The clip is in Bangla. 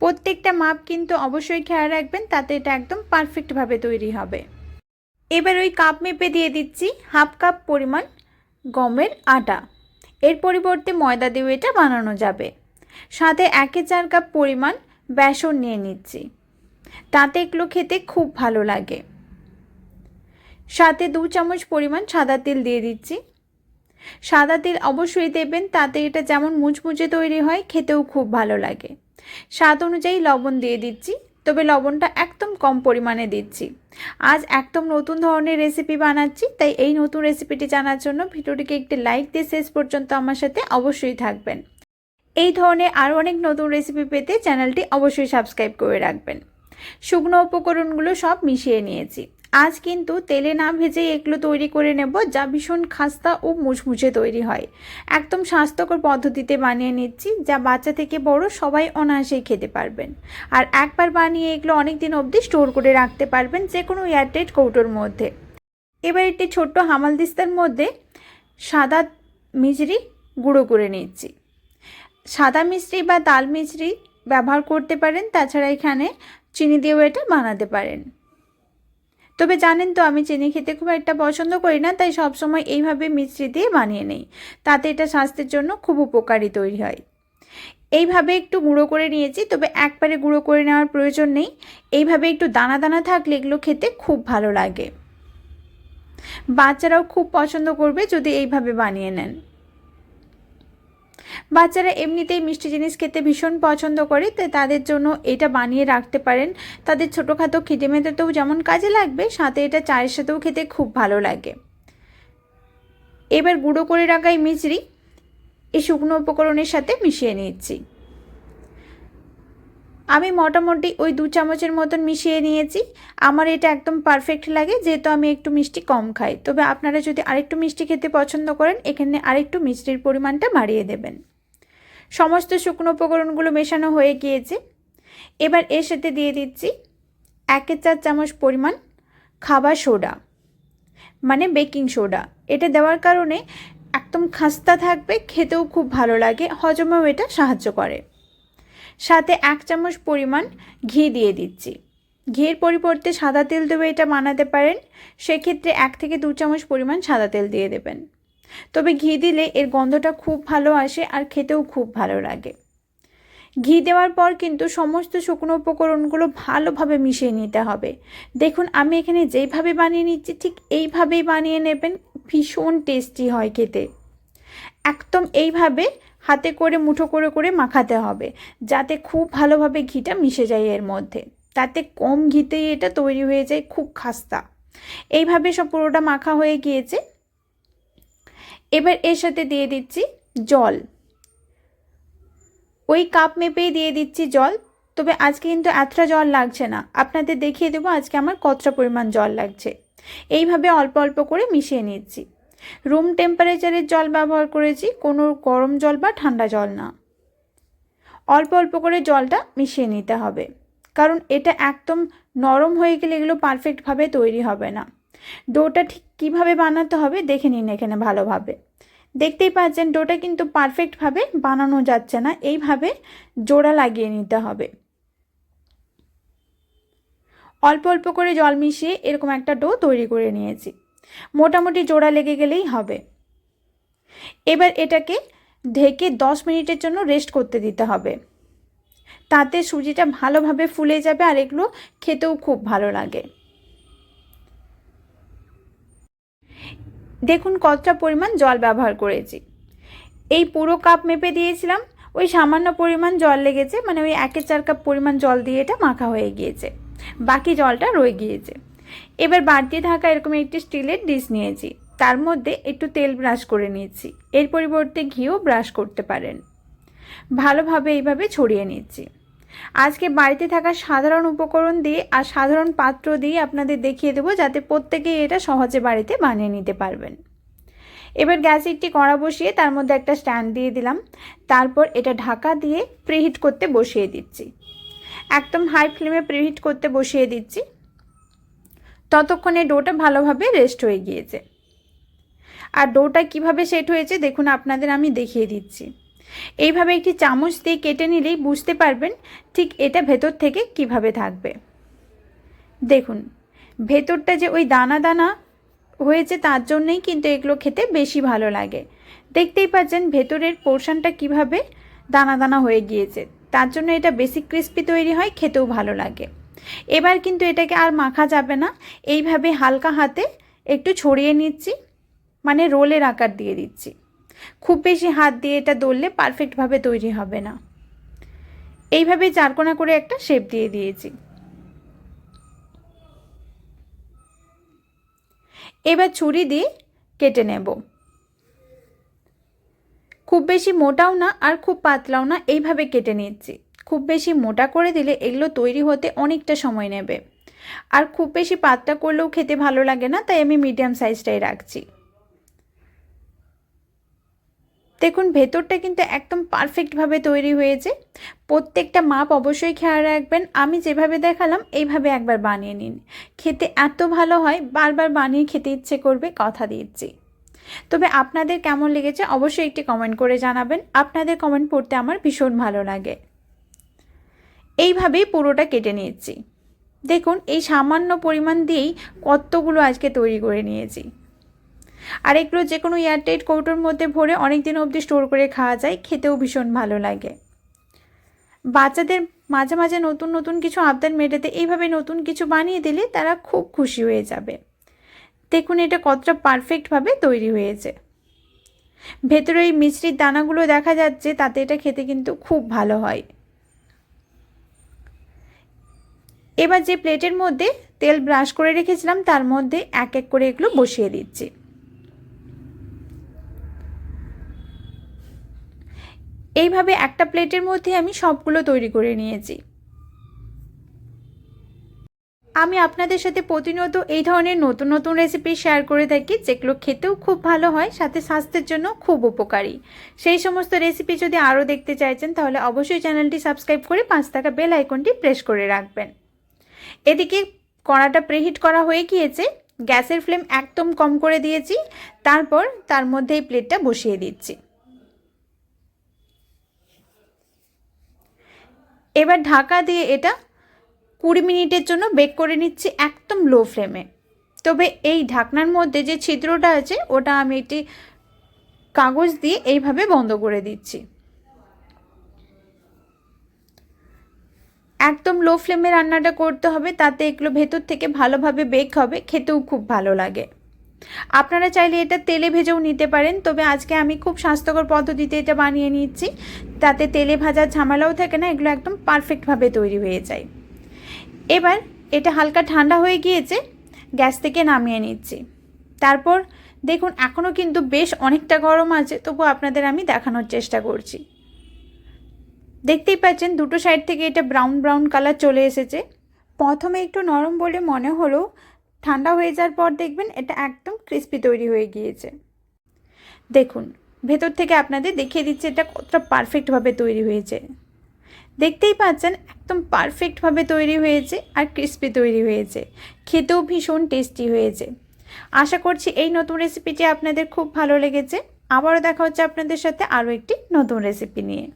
প্রত্যেকটা মাপ কিন্তু অবশ্যই খেয়াল রাখবেন, তাতে এটা একদম পারফেক্টভাবে তৈরি হবে। এবার ওই কাপ মেপে দিয়ে দিচ্ছি হাফ কাপ পরিমাণ গমের আটা। এর পরিবর্তে ময়দা দিয়েও এটা বানানো যাবে। সাথে একে চার কাপ পরিমাণ বেসন নিয়ে নিচ্ছি। তাতে এগুলো খেতে খুব ভালো লাগে। সাথে দু চামচ পরিমাণ সাদা তেল দিয়ে দিচ্ছি। সাদা তেল অবশ্যই দেবেন, তাতে এটা যেমন মুচমুচে তৈরি হয়, খেতেও খুব ভালো লাগে। স্বাদ অনুযায়ী লবণ দিয়ে দিচ্ছি, তবে লবণটা একদম কম পরিমাণে দিচ্ছি। আজ একদম নতুন ধরনের রেসিপি বানাচ্ছি, তাই এই নতুন রেসিপিটি জানার জন্য ভিডিওটিকে একটি লাইক দিয়ে শেষ পর্যন্ত আমার সাথে অবশ্যই থাকবেন। এই ধরনের আরও অনেক নতুন রেসিপি পেতে চ্যানেলটি অবশ্যই সাবস্ক্রাইব করে রাখবেন। শুকনো উপকরণগুলো সব মিশিয়ে নিয়েছি। আজ কিন্তু তেলে না ভেজে এগুলো তৈরি করে নেব, যা ভীষণ খাস্তা ও মুচমুচে তৈরি হয়। একদম স্বাস্থ্যকর পদ্ধতিতে বানিয়ে নিচ্ছি, যা বাচ্চা থেকে বড় সবাই অনায়াসেই খেতে পারবেন। আর একবার বানিয়ে এগুলো অনেক দিন অবধি স্টোর করে রাখতে পারবেন যে কোনো এয়ারটাইট কৌটোর মধ্যে। এবার একটি ছোট্ট হামালদিস্তার মধ্যে সাদা মিজরি গুঁড়ো করে নিচ্ছি। সাদা মিশ্রি বা তাল মিশ্রি ব্যবহার করতে পারেন, তাছাড়া এখানে চিনি দিয়েও এটা বানাতে পারেন। তবে জানেন তো, আমি চিনি খেতে খুব একটা পছন্দ করি না, তাই সবসময় এইভাবে মিশ্রি দিয়ে বানিয়ে নেই। তাতে এটা স্বাস্থ্যের জন্য খুব উপকারী তৈরি হয়। এইভাবে একটু গুঁড়ো করে নিয়েছি, তবে একবারে গুঁড়ো করে নেওয়ার প্রয়োজন নেই। এইভাবে একটু দানা দানা থাকলে এগুলো খেতে খুব ভালো লাগে। বাচ্চারাও খুব পছন্দ করবে যদি এইভাবে বানিয়ে নেন। বাচ্চারা এমনিতেই মিষ্টি জিনিস খেতে ভীষণ পছন্দ করে তাই তাদের জন্য এটা বানিয়ে রাখতে পারেন। তাদের ছোটোখাটো খিদে মেতেতেও যেমন কাজে লাগবে, সাথে এটা চায়ের সাথেও খেতে খুব ভালো লাগে। এবার গুঁড়ো করে রাখা এই মিচড়ি এই শুকনো উপকরণের সাথে মিশিয়ে নিচ্ছি। আমি মোটামুটি ওই দু চামচের মতন মিশিয়ে নিয়েছি। আমার এটা একদম পারফেক্ট লাগে, যেহেতু আমি একটু মিষ্টি কম খাই। তবে আপনারা যদি আরেকটু মিষ্টি খেতে পছন্দ করেন, এখানে আরেকটু মিষ্টির পরিমাণটা বাড়িয়ে দেবেন। সমস্ত শুকনো উপকরণগুলো মেশানো হয়ে গিয়েছে। এবার এর সাথে দিয়ে দিচ্ছি একের চার চামচ পরিমাণ খাবার সোডা মানে বেকিং সোডা। এটা দেওয়ার কারণে একদম খাস্তা থাকবে, খেতেও খুব ভালো লাগে, হজমেও এটা সাহায্য করে। সাথে এক চামচ পরিমাণ ঘি দিয়ে দিচ্ছি। ঘিয়ের পরিবর্তে সাদা তেল দেবে এটা বানাতে পারেন। সেক্ষেত্রে এক থেকে দু চামচ পরিমাণ সাদা তেল দিয়ে দেবেন। তবে ঘি দিলে এর গন্ধটা খুব ভালো আসে আর খেতেও খুব ভালো লাগে। ঘি দেওয়ার পর কিন্তু সমস্ত শুকনো উপকরণগুলো ভালোভাবে মিশিয়ে নিতে হবে। দেখুন, আমি এখানে যেইভাবে বানিয়ে নিচ্ছি, ঠিক এইভাবেই বানিয়ে নেবেন, ভীষণ টেস্টি হয় খেতে। একদম এইভাবে হাতে করে, মুঠো করে করে মাখাতে হবে, যাতে খুব ভালোভাবে ঘিটা মিশে যায় এর মধ্যে। তাতে কম ঘিতেই এটা তৈরি হয়ে যায়, খুব খাস্তা। এইভাবে সব পুরোটা মাখা হয়ে গিয়েছে। এবার এর সাথে দিয়ে দিচ্ছি জল। ওই কাপ মেপেই দিয়ে দিচ্ছি জল। তবে আজকে কিন্তু এতটা জল লাগছে না। আপনাদের দেখিয়ে দেবো আজকে আমার কতটা পরিমাণ জল লাগছে। এইভাবে অল্প অল্প করে মিশিয়ে নিচ্ছি। রুম টেম্পারেচারের জল ব্যবহার করেছি, কোনো গরম জল বা ঠান্ডা জল না। অল্প অল্প করে জলটা মিশিয়ে নিতে হবে। কারণ এটা একদম নরম হয়ে গেলে এগুলো পারফেক্টভাবে তৈরি হবে না। ডোটা ঠিক কীভাবে বানাতে হবে দেখে নিন এখানে ভালোভাবে। দেখতেই পাচ্ছেন ডোটা কিন্তু পারফেক্টভাবে বানানো যাচ্ছে না, এইভাবে জোড়া লাগিয়ে নিতে হবে। অল্প অল্প করে জল মিশিয়ে এরকম একটা ডো তৈরি করে নিয়েছি। মোটামুটি জোড়া লেগে গেলেই হবে। এবার এটাকে ঢেকে দশ মিনিটের জন্য রেস্ট করতে দিতে হবে। তাতে সুজিটা ভালোভাবে ফুলে যাবে আর এগুলো খেতেও খুব ভালো লাগে। দেখুন কতটা পরিমাণ জল ব্যবহার করেছি। এই পুরো কাপ মেপে দিয়েছিলাম, ওই সামান্য পরিমাণ জল লেগেছে মানে ওই একের চার কাপ পরিমাণ জল দিয়ে এটা মাখা হয়ে গিয়েছে। বাকি জলটা রয়ে গিয়েছে। এবার বাড়তি থাকা এরকম একটি স্টিলের ডিশ নিয়েছি, তার মধ্যে একটু তেল ব্রাশ করে নিয়েছি, এর পরিবর্তে ঘিও ব্রাশ করতে পারেন। ভালোভাবে এইভাবে ছড়িয়ে নিচ্ছি। আজকে বাড়িতে থাকা সাধারণ উপকরণ দিয়ে আর সাধারণ পাত্র দিয়ে আপনাদের দেখিয়ে দেবো যাতে প্রত্যেকেই এটা সহজে বাড়িতে বানিয়ে নিতে পারবেন। এবার গ্যাস একটি কড়া বসিয়ে তার মধ্যে একটা স্ট্যান্ড দিয়ে দিলাম। তারপর এটা ঢাকা দিয়ে প্রিহিট করতে বসিয়ে দিচ্ছি। একদম হাই ফ্লেমে প্রিহিট করতে বসিয়ে দিচ্ছি। ততক্ষণে ডোটা ভালোভাবে রেস্ট হয়ে গিয়েছে। আর ডোটা কীভাবে সেট হয়েছে দেখুন, আপনাদের আমি দেখিয়ে দিচ্ছি। এইভাবে একটি চামচ দিয়ে কেটে নিলেই বুঝতে পারবেন ঠিক এটা ভেতর থেকে কীভাবে থাকবে। দেখুন, ভেতরটা যে ওই দানা দানা হয়েছে তার জন্যই কিন্তু এগুলো খেতে বেশি ভালো লাগে। দেখতেই পাচ্ছেন ভেতরের পোর্শনটা কীভাবে দানা দানা হয়ে গিয়েছে। তার জন্য এটা বেশি ক্রিস্পি তৈরি হয়, খেতেও ভালো লাগে। এবার কিন্তু এটাকে আর মাখা যাবে না। এইভাবে হালকা হাতে একটু ছড়িয়ে নিচ্ছি মানে রোলের আকার দিয়ে দিচ্ছি। খুব বেশি হাত দিয়ে এটা দললে পারফেক্টভাবে তৈরি হবে না। এইভাবে চারকোনা করে একটা শেপ দিয়ে দিয়েছি। এবার ছুরি দিয়ে কেটে নেব। খুব বেশি মোটাও না আর খুব পাতলাও না এইভাবে কেটে নিচ্ছি। খুব বেশি মোটা করে দিলে এগুলো তৈরি হতে অনেকটা সময় নেবে। আর খুব বেশি পাতলা করলেও খেতে ভালো লাগে না, তাই আমি মিডিয়াম সাইজটাই রাখছি। দেখুন, ভেতরটা কিন্তু একদম পারফেক্টভাবে তৈরি হয়েছে। প্রত্যেকটা মাপ অবশ্যই খেয়াল রাখবেন। আমি যেভাবে দেখালাম, এইভাবে একবার বানিয়ে নিন। খেতে এত ভালো হয়, বারবার বানিয়ে খেতে ইচ্ছে করবে, কথা দিচ্ছি। তবে আপনাদের কেমন লেগেছে, অবশ্যই একটি কমেন্ট করে জানাবেন। আপনাদের কমেন্ট পড়তে আমার ভীষণ ভালো লাগে। এইভাবেই পুরোটা কেটে নিয়েছি। দেখুন, এই সামান্য পরিমাণ দিয়েই কতগুলো আজকে তৈরি করে নিয়েছি। আর এগুলো যে কোনো এয়ারটাইট কৌটোর মধ্যে ভরে অনেক দিন অবধি স্টোর করে খাওয়া যায়, খেতেও ভীষণ ভালো লাগে। বাচ্চাদের মাঝে মাঝে নতুন নতুন কিছু আবদার মেটাতে এইভাবে নতুন কিছু বানিয়ে দিলে তারা খুব খুশি হয়ে যাবে। দেখুন এটা কতটা পারফেক্টভাবে তৈরি হয়েছে। ভেতরে ওই মিষ্টির দানাগুলো দেখা যাচ্ছে, তাতে এটা খেতে কিন্তু খুব ভালো হয়। এবার যে প্লেটের মধ্যে তেল ব্রাশ করে রেখেছিলাম, তার মধ্যে এক এক করে এগুলো বসিয়ে দিচ্ছি। এইভাবে একটা প্লেটের মধ্যে আমি সবগুলো তৈরি করে নিয়েছি। আমি আপনাদের সাথে প্রতিনিয়ত এই ধরনের নতুন নতুন রেসিপি শেয়ার করে থাকি, যেগুলো খেতেও খুব ভালো হয়, সাথে স্বাস্থ্যের জন্য খুব উপকারী। সেই সমস্ত রেসিপি যদি আরও দেখতে চাইছেন, তাহলে অবশ্যই চ্যানেলটি সাবস্ক্রাইব করে পাঁচ টাকা বেল আইকনটি প্রেস করে রাখবেন। এদিকে কড়াটা প্রেহিট করা হয়ে গিয়েছে, গ্যাসের ফ্লেম একদম কম করে দিয়েছি, তারপর তার মধ্যে এই প্লেটটা বসিয়ে দিচ্ছি। এবার ঢাকা দিয়ে এটা কুড়ি মিনিটের জন্য বেক করে নিচ্ছি একদম লো ফ্লেমে তবে এই ঢাকনার মধ্যে যে ছিদ্রটা আছে, ওটা আমি একটি কাগজ দিয়ে এইভাবে বন্ধ করে দিচ্ছি। একদম লো ফ্লেমে রান্নাটা করতে হবে, তাতে এগুলো ভেতর থেকে ভালোভাবে বেক হবে, খেতেও খুব ভালো লাগে। আপনারা চাইলে এটা তেলে ভেজেও নিতে পারেন, তবে আজকে আমি খুব স্বাস্থ্যকর পদ্ধতিতে এটা বানিয়ে নিচ্ছি। তাতে তেলে ভাজার ঝামেলাও থাকে না, এগুলো একদম পারফেক্টভাবে তৈরি হয়ে যায়। এবার এটা হালকা ঠান্ডা হয়ে গিয়েছে, গ্যাস থেকে নামিয়ে নিচ্ছি। তারপর দেখুন, এখনও কিন্তু বেশ অনেকটা গরম আছে, তবু আপনাদের আমি দেখানোর চেষ্টা করছি। দেখতেই পাচ্ছেন, দুটো সাইড থেকে এটা ব্রাউন ব্রাউন কালার চলে এসেছে। প্রথমে একটু নরম বলে মনে হলো ঠান্ডা হয়ে যাওয়ার পর দেখবেন এটা একদম ক্রিস্পি তৈরি হয়ে গিয়েছে। দেখুন, ভেতর থেকে আপনাদের দেখিয়ে দিচ্ছে এটা কতটা পারফেক্টভাবে তৈরি হয়েছে। দেখতেই পাচ্ছেন, একদম পারফেক্টভাবে তৈরি হয়েছে আর ক্রিস্পি তৈরি হয়েছে। খেতেও ভীষণ টেস্টি হয়েছে। আশা করছি এই নতুন রেসিপিটি আপনাদের খুব ভালো লেগেছে। আবারও দেখা হচ্ছে আপনাদের সাথে আরও একটি নতুন রেসিপি নিয়ে।